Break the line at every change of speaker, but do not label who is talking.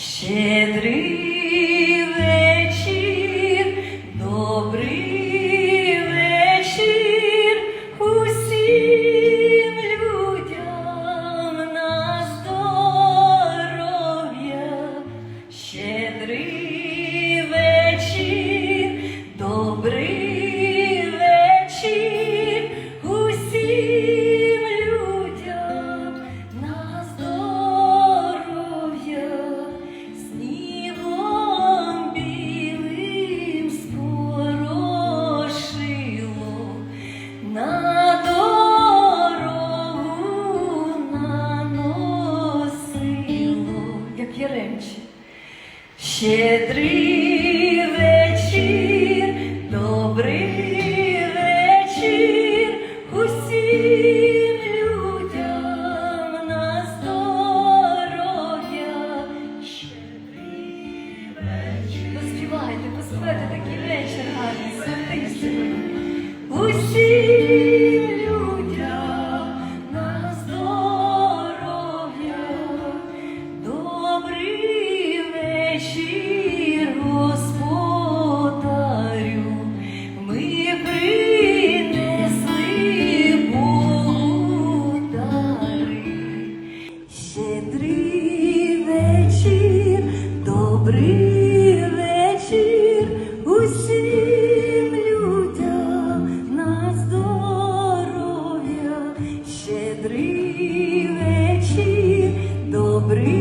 Xedre. Щедрий Щедрий добрий вечір усім людям на здоров'я, щедрий вечір, добрий.